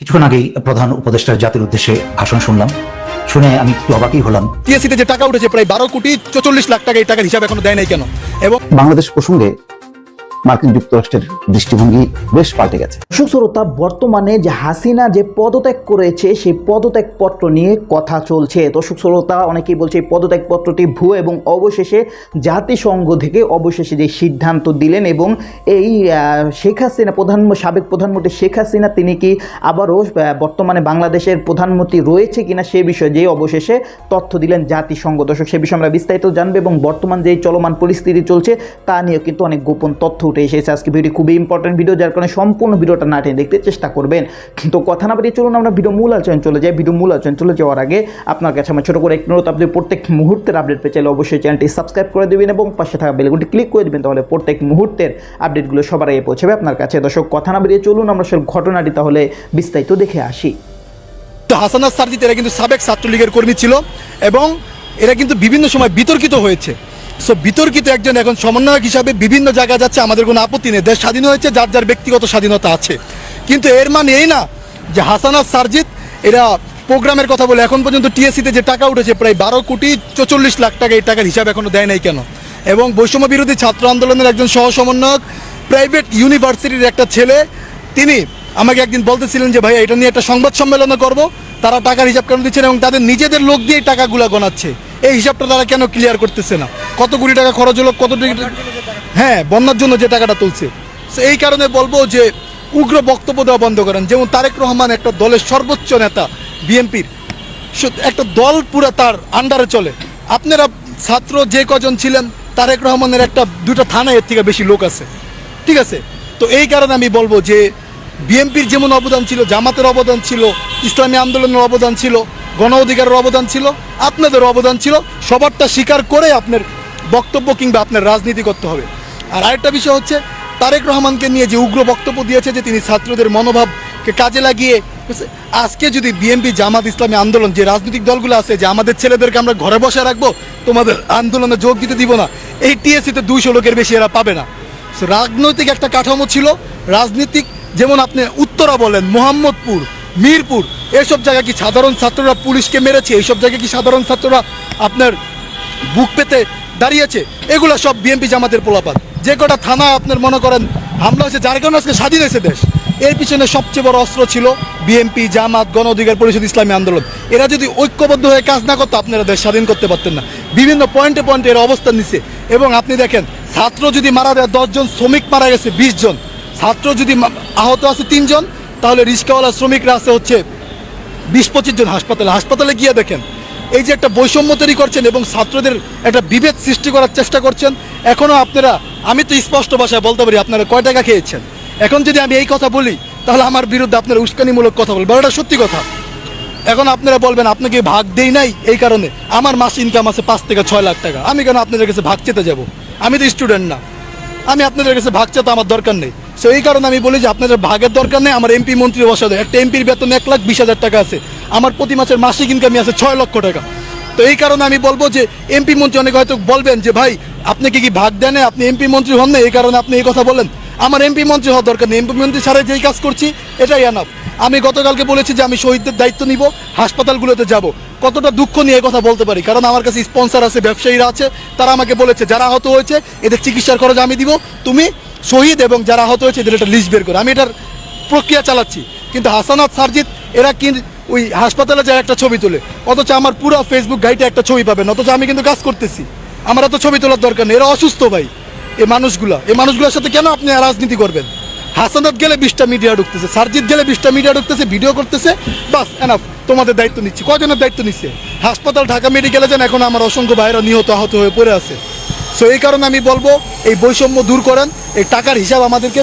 কিছুক্ষণ আগেই প্রধান উপদেষ্টার জাতির উদ্দেশ্যে ভাষণ শুনলাম। শুনে আমি একটু অবাকই হলাম। টিএসসিতে যে টাকা উঠেছে প্রায় বারো কোটি চল্লিশ লাখ টাকা এই টাকার হিসাব এখনও দেয় নাই কেন? এবং বাংলাদেশ প্রসঙ্গে মার্কিন যুক্তরাষ্ট্রের দৃষ্টিভঙ্গি বেশ পাল্টে গেছে। সুশ্রোতা বর্তমানে যে হাসিনা যে পদত্যাগ করেছে, সেই পদত্যাগ পত্র নিয়ে কথা চলছে। দর্শক শ্রোতা অনেকেই বলছে এই পদত্যাগ পত্রটি ভুয়ো এবং অবশেষে জাতিসংঘ থেকে অবশেষে যে সিদ্ধান্ত দিলেন এবং এই শেখ হাসিনা প্রধান, সাবেক প্রধানমন্ত্রী শেখ হাসিনা, তিনি কি আবারও বর্তমানে বাংলাদেশের প্রধানমন্ত্রী রয়েছে কিনা সে বিষয়ে যে অবশেষে তথ্য দিলেন জাতিসংঘ। দর্শক সে বিষয়ে আমরা বিস্তারিত জানব এবং বর্তমান যে চলমান পরিস্থিতি চলছে তা নিয়েও কিন্তু অনেক গোপন তথ্য উঠে এসেছে। আজকে ভিডিও খুবই ইম্পর্টেন্ট ভিডিও যার কারণে সম্পূর্ণ ভিডিওটা না টেনে দেখতে চেষ্টা করবেন। কিন্তু কথা না বাড়িয়ে চলুন আমরা ভিডিও মূল আলোচনা চলে যাই। ভিডিও মূল আলোচনা চলে যাওয়ার আগে আপনার কাছে আমার ছোটো করে একটু অনুরোধ, আপনি প্রত্যেক মুহূর্তের আপডেট পেয়ে চাইলে অবশ্যই চ্যানেলটি সাবস্ক্রাইব করে দেবেন এবং পাশে থাকা বেলগুনটি ক্লিক করে দেবেন, তাহলে প্রত্যেক মুহূর্তের আপডেটগুলো সবার আগে পৌঁছাবে আপনার কাছে। দর্শক, কথা না বেরিয়ে চলুন আমরা সব ঘটনাটি তাহলে বিস্তারিত দেখে আসি। তো হাসানাত সারজিত, এরা কিন্তু সাবেক ছাত্রলীগের কর্মী ছিল এবং এরা কিন্তু বিভিন্ন সময় বিতর্কিত হয়েছে। সো বিতর্কিত একজন এখন সমন্বয়ক হিসাবে বিভিন্ন জায়গায় যাচ্ছে, আমাদের কোনো আপত্তি নেই। দেশ স্বাধীন হয়েছে, যার যার ব্যক্তিগত স্বাধীনতা আছে। কিন্তু এর মানে এই না যে হাসানাত সারজিত এরা প্রোগ্রামের কথা বলে এখন পর্যন্ত টিএসসিতে যে টাকা উঠেছে, প্রায় বারো কোটি চল্লিশ লাখ টাকা এই টাকার হিসাব এখনও দেয় নাই কেন? এবং বৈষম্য বিরোধী ছাত্র আন্দোলনের একজন সহ সমন্বয়ক প্রাইভেট ইউনিভার্সিটির একটা ছেলে, তিনি আমাকে একদিন বলতেছিলেন যে, ভাই, এটা নিয়ে একটা সংবাদ সম্মেলন করব। তারা টাকার হিসাব কেন দিচ্ছেন এবং তাদের নিজেদের লোক দিয়ে টাকাগুলো গণাচ্ছে এই হিসাবটা তারা কেন ক্লিয়ার করতেছে না? কত কোটি টাকা খরচ হলো, কত হ্যাঁ বন্যার জন্য যে টাকাটা তুলছে। So, এই কারণে বলব যে, উগ্র বক্তব্য দেওয়া বন্ধ করেন। যেমন তারেক রহমান একটা দলের সর্বোচ্চ নেতা বিএনপির। একটা দল পুরো তার আন্ডারে চলে। আপনারা ছাত্র যে কজন ছিলেন, তারেক রহমানের একটা দুটো থানায় এর থেকে বেশি লোক আছে। ঠিক আছে? তো এই কারণে আমি বলব যে, বিএনপির যেমন অবদান ছিল, জামাতের অবদান ছিল, ইসলামী আন্দোলনের অবদান ছিল, গণ অধিকারের অবদান ছিল, আপনাদের অবদান ছিল, সবারটা স্বীকার করে আপনার বক্তব্য কিংবা আপনার রাজনীতি করতে হবে। আর আরেকটা বিষয় হচ্ছে, তারেক রহমানকে নিয়ে যে উগ্র বক্তব্য দিয়েছে যে তিনি ছাত্রদের মনোভাবকে কাজে লাগিয়ে আজকে যদি বিএনপি জামাত ইসলামী আন্দোলন, যে রাজনৈতিক দলগুলো আছে, যে আমাদের ছেলেদেরকে আমরা ঘরে বসে রাখব, তোমাদের আন্দোলনে যোগ দিতে দিব না। এই টিএসসিতে দুইশো লোকের বেশি এরা পাবে না। রাজনৈতিক একটা কাঠামো ছিল, রাজনীতিক যেমন আপনি উত্তরা বলেন, মোহাম্মদপুর, মিরপুর, এসব জায়গায় কি সাধারণ ছাত্ররা পুলিশকে মেরেছে? এইসব জায়গায় কি সাধারণ ছাত্ররা আপনার বুক পেতে দাঁড়িয়েছে। এগুলো সব বিএনপি জামাতের পোলাপাত। যে কটা থানা আপনার মনে করেন হামলা হয়েছে, যার কারণে আজকে স্বাধীন হয়েছে দেশ। এর পিছনে সবচেয়ে বড় অস্ত্র ছিল বিএনপি জামাত, গণ অধিকার পরিষদ, ইসলামী আন্দোলন। এরা যদি ঐক্যবদ্ধ হয়ে কাজ না করতো, আপনারা দেশ স্বাধীন করতে পারতেন না। বিভিন্ন পয়েন্টে পয়েন্টে এরা অবস্থান নিচ্ছে এবং আপনি দেখেন, ছাত্র যদি মারা যায় দশজন শ্রমিক মারা গেছে, বিশ জন। ছাত্র যদি আহত আছে তিনজন তাহলে রিক্সাওয়ালা শ্রমিকরা আছে হচ্ছে বিশ পঁচিশ জন হাসপাতালে। হাসপাতালে গিয়ে দেখেন এই যে একটা বৈষম্য তৈরি করছেন এবং ছাত্রদের একটা বিভেদ সৃষ্টি করার চেষ্টা করছেন এখনও আপনারা, আমি তো স্পষ্ট ভাষায় বলতে পারি, আপনারা কয় টাকা খেয়েছেন? এখন যদি আমি এই কথা বলি, তাহলে আমার বিরুদ্ধে আপনারা উস্কানিমূলক কথা বলবেন। এটা সত্যি কথা। এখন আপনারা বলবেন, আপনাকে ভাগ দেই নাই, এই কারণে আমার মাস ইনকাম আছে পাঁচ থেকে ছয় লাখ টাকা। আমি কেন আপনাদের কাছে ভাগ চেতে যাব? আমি তো স্টুডেন্ট না। আমি আপনাদের কাছে ভাগ চেতে আমার দরকার নেই। সো এই কারণে আমি বলি যে, আপনাদের ভাগের দরকার নেই, আমার এমপি মন্ত্রী বসা দেয়। একটা এমপির বেতন এক লাখ বিশ হাজার টাকা আছে। আমার প্রতি মাসের মাসিক ইনকামই আছে ছয় লক্ষ টাকা। তো এই কারণে আমি বলব যে এমপি মন্ত্রী অনেকে হয়তো বলবেন যে, ভাই, আপনি কি কি ভাগ দেন? আপনি এমপি মন্ত্রী হন না? এই কারণে আপনি এই কথা বলেন। আমার এমপি মন্ত্রী হওয়ার দরকার নেই। এমপি মন্ত্রী ছাড়া যেই কাজ করছি, এটাই আনাপ আমি গতকালকে বলেছি যে, আমি শহীদদের দায়িত্ব নিব, হাসপাতালগুলোতে যাব। কতটা দুঃখ নিয়ে কথা বলতে পারি। কারণ আমার কাছে স্পন্সর আছে, ব্যবসায়ীরা আছে, তারা আমাকে বলেছে, যারা আহত হয়েছে, এদের চিকিৎসার খরচ আমি দিব। তুমি শহীদ এবং যারা আহত হয়েছে, এদের একটা লিস্ট বের করে। আমি এটার প্রক্রিয়া চালাচ্ছি। কিন্তু হাসানাত সারজিৎ এরা কি ওই হাসপাতালে যায় একটা ছবি তোলে। অথচ আমার পুরো ফেসবুক গাইডে একটা ছবি পাবেন, অথচ আমি কিন্তু কাজ করতেছি। আমার তো ছবি তোলার দরকার নেই, এরা অসুস্থ ভাই এই মানুষগুলা। এই মানুষগুলোর সাথে কেন আপনি রাজনীতি করবেন? হাসানাত গেলে বিশটা মিডিয়া ঢুকতেছে, সারজিৎ গেলে বিশটা মিডিয়া ঢুকতেছে ভিডিও করতেছে, বাস এনাফ তোমাদের দায়িত্ব নিচ্ছি। কজনের দায়িত্ব নিচ্ছে? হাসপাতাল, ঢাকা মেডিকেলে যান এখন আমার অসংখ্য বাইরে নিহত, আহত হয়ে পড়ে আছে। সো এই কারণে আমি বলব, এই বৈষম্য দূর করেন, এই টাকার হিসাব আমাদেরকে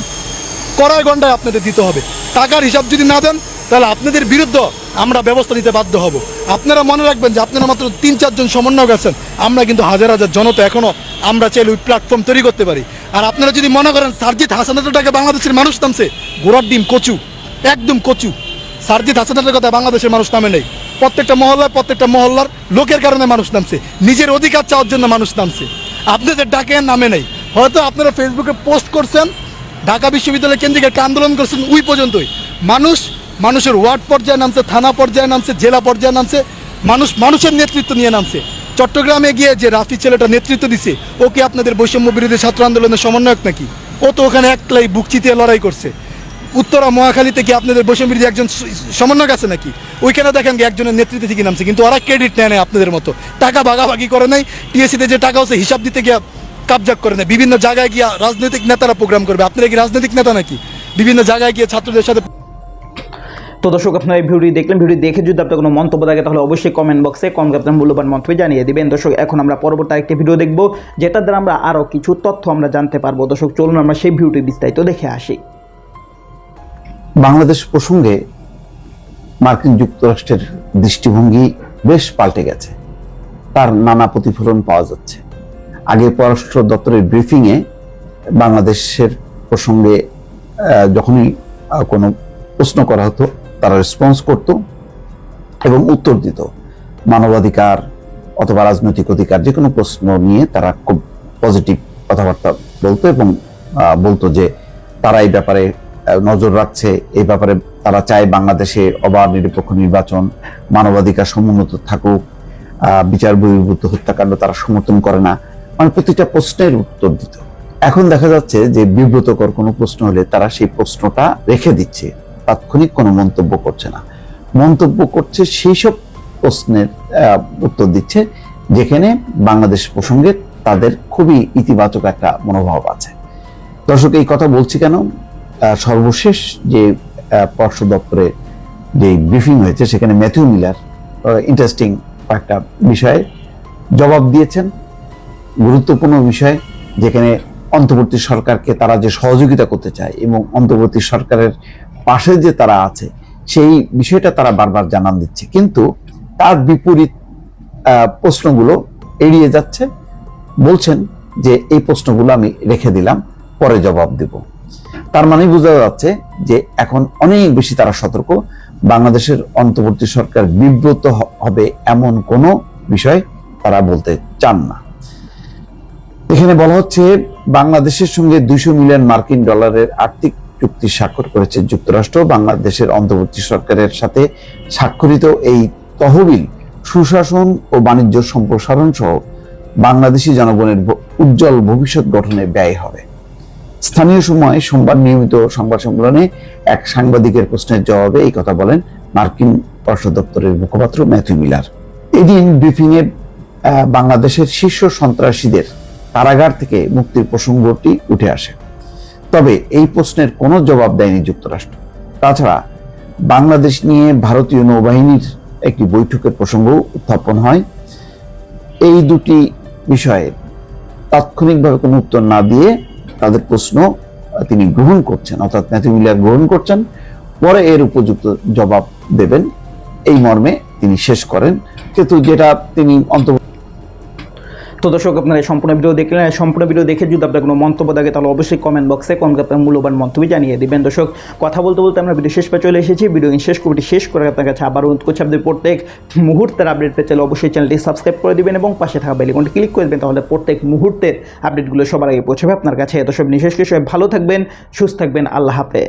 কড়াই গন্ডায় আপনাদের দিতে হবে। টাকার হিসাব যদি না দেন, তাহলে আপনাদের বিরুদ্ধে আমরা ব্যবস্থা নিতে বাধ্য হব। আপনারা মনে রাখবেন যে আপনারা মাত্র তিন, চারজন সমন্বয়ক আছেন, আমরা কিন্তু হাজার হাজার জনতা এখনও আমরা চাইলে ওই প্ল্যাটফর্ম তৈরি করতে পারি। আর আপনারা যদি মনে করেন সার্জিৎ হাসানাতের টাকা বাংলাদেশের মানুষ নামছে, গোড়ার ডিম কচু, একদম কচু। সার্জিৎ হাসানাতের কথা বাংলাদেশের মানুষ নামে নেই। প্রত্যেকটা মহল্লায় প্রত্যেকটা মহল্লার লোকের কারণে মানুষ নামছে, নিজের অধিকার চাওয়ার জন্য মানুষ নামছে। আপনাদের ডাকে নামে নেই, হয়তো আপনারা ফেসবুকে পোস্ট করছেন, ঢাকা বিশ্ববিদ্যালয় কেন্দ্রিক একটা আন্দোলন করছেন ওই পর্যন্তই। মানুষ মানুষের ওয়ার্ড পর্যায়ে নামছে, থানা পর্যায়ে নামছে, জেলা পর্যায়ে নামছে, মানুষ, মানুষের নেতৃত্ব নিয়ে নামছে। চট্টগ্রামে গিয়ে যে রাফি ছেলেটা নেতৃত্ব দিছে, ও কি আপনাদের বৈষম্য বিরোধী ছাত্র আন্দোলনের সমন্বয়ক নাকি? ও তো ওখানে একলাই বুক চিতিয়ে লড়াই করছে। উত্তরা মহাখালীতে কি আপনাদের বৈষম্য বিরোধী একজন সমন্বয়ক আছে নাকি? ওইখানে দেখেন একজনের নেতৃত্বে থেকে নামছে, কিন্তু ওরা ক্রেডিট নেয় না আপনাদের মতো। টাকা ভাগাভাগি করে নাই টিএসসিতে যে টাকা হচ্ছে হিসাব দিতে গিয়ে কাবজাক করে নেয়। বিভিন্ন জায়গায় গিয়ে রাজনৈতিক নেতারা প্রোগ্রাম করবে। আপনারা কি রাজনৈতিক নেতা নাকি? বিভিন্ন জায়গায় গিয়ে ছাত্রদের সাথে তো দর্শক, আপনারা এই ভিডিওটি দেখলেন। ভিডিও দেখে যদি আপনার কোনো মন্তব্য থাকে, তাহলে অবশ্যই কমেন্ট বক্সে কম আপনার মূল্যবান মন্তব্য জানিয়ে দেবেন। দর্শক, এখন আমরা পরবর্তী আরেকটি ভিডিও দেখব, যেটার দ্বারা আমরা আরও কিছু তথ্য আমরা জানতে পারব। দর্শক, চলুন আমরা সেই ভিডিওটি বিস্তারিত দেখে আসি। বাংলাদেশ প্রসঙ্গে মার্কিন যুক্তরাষ্ট্রের দৃষ্টিভঙ্গি বেশ পাল্টে গেছে। তার নানা প্রতিফলন পাওয়া যাচ্ছে। আগে পররাষ্ট্র দপ্তরের ব্রিফিংয়ে বাংলাদেশের প্রসঙ্গে যখনই কোনো প্রশ্ন করা হতো তারা রেসপন্স করত এবং উত্তর দিত। মানবাধিকার অথবা রাজনৈতিক অধিকার যে কোনো প্রশ্ন নিয়ে তারা খুব পজিটিভ কথাবার্তা বলতো এবং বলতো যে তারা এই ব্যাপারে নজর রাখছে, এই ব্যাপারে তারা চায় বাংলাদেশে অবাধ, নিরপেক্ষ নির্বাচন, মানবাধিকার সমুন্নত থাকুক বিচার বহির্ভূত হত্যাকাণ্ড তারা সমর্থন করে না। মানে প্রতিটা প্রশ্নের উত্তর দিত। এখন দেখা যাচ্ছে যে বিব্রতকর কোনো প্রশ্ন হলে তারা সেই প্রশ্নটা রেখে দিচ্ছে। তাৎক্ষণিক কোনো মন্তব্য করছে না। মন্তব্য করছে সেই সব প্রশ্নের উত্তর দিচ্ছে। যেখানে বাংলাদেশ প্রসঙ্গে তাদের খুবই ইতিবাচক একটা মনোভাব আছে। দর্শক এই কথা বলছি কেন? সর্বশেষ যে আহ, দপ্তরে যে ব্রিফিং হয়েছে সেখানে ম্যাথিউ মিলার ইন্টারেস্টিং একটা বিষয়ে জবাব দিয়েছেন। গুরুত্বপূর্ণ বিষয় যেখানে অন্তর্বর্তী সরকারকে তারা যে সহযোগিতা করতে চায় এবং অন্তর্বর্তী সরকারের পাশে যে তারা আছে, সেই বিষয়টা তারা বারবার জানান দিচ্ছে। কিন্তু তার বিপরীত প্রশ্নগুলো এড়িয়ে যাচ্ছে। বলছেন যে, এই প্রশ্নগুলো আমি রেখে দিলাম, পরে জবাব দেব। তার মানে বোঝা যাচ্ছে যে, এখন অনেক বেশি তারা সতর্ক। বাংলাদেশের অন্তর্বর্তী সরকার বিব্রত হবে এমন কোনো বিষয় তারা বলতে চান না। এখানে বলা হচ্ছে, বাংলাদেশের সঙ্গে দুইশো মিলিয়ন মার্কিন ডলারের আর্থিক চুক্তি স্বাক্ষর করেছে যুক্তরাষ্ট্র বাংলাদেশের অন্তর্বর্তী সরকারের সাথে স্বাক্ষরিত এই তহবিল সুশাসন ও বাণিজ্য সম্প্রসারণ সহ বাংলাদেশি জনগণের উজ্জ্বল ভবিষ্যৎ গঠনে ব্যয় হবে। স্থানীয় সময় সোমবার নিয়মিত সংবাদ সম্মেলনে এক সাংবাদিকের প্রশ্নের জবাবে এই কথা বলেন মার্কিন পররাষ্ট্র দপ্তরের মুখপাত্র ম্যাথিউ মিলার। এদিন ব্রিফিংয়ে বাংলাদেশের শীর্ষ সন্ত্রাসীদের কারাগার থেকে মুক্তির প্রসঙ্গটি উঠে আসে। তবে এই প্রশ্নের কোনো জবাব দেয়নি যুক্তরাষ্ট্র। তাছাড়া বাংলাদেশ নিয়ে ভারতীয় নৌবাহিনীর একটি বৈঠকের প্রসঙ্গ উত্থাপন হয়। এই দুটি বিষয়ে তাৎক্ষণিকভাবে কোনো উত্তর না দিয়ে তাদের প্রশ্ন তিনি গ্রহণ করছেন, অর্থাৎ ম্যাথিউ মিলার গ্রহণ করছেন। পরে এর উপযুক্ত জবাব দেবেন। এই মর্মে তিনি শেষ করেন। কিন্তু যেটা তিনি অন্ত তো দর্শক, আপনারা এই সম্পূর্ণ ভিডিও দেখলেন। সম্পূর্ণ ভিডিও দেখে যদি আপনার কোনো মন্তব্য থাকে, তাহলে অবশ্যই কমেন্ট বক্সে কমেন্ট আপনার মূল্যবান মন্তব্য জানিয়ে দিবেন। দর্শক, কথা বলতে বলতে আমরা ভিডিও শেষ পে চলে এসেছি। ভিডিও শেষ কমিটি শেষ করে আপনার কাছে আবার অনুরোধ করছি আপনি প্রত্যেক মুহূর্তের আপডেট চাইলে অবশ্যই চ্যানেলটি সাবস্ক্রাইব করে দেবেন এবং পাশে থাকা বেলিকনটি ক্লিক করে দেবেন, তাহলে প্রত্যেক মুহূর্তের আপডেটগুলো সবার আগে পৌঁছাবে আপনার কাছে। দর্শক, বিশেষ কিছু ভালো থাকবেন, সুস্থ থাকবেন, আল্লাহ হাফেজ।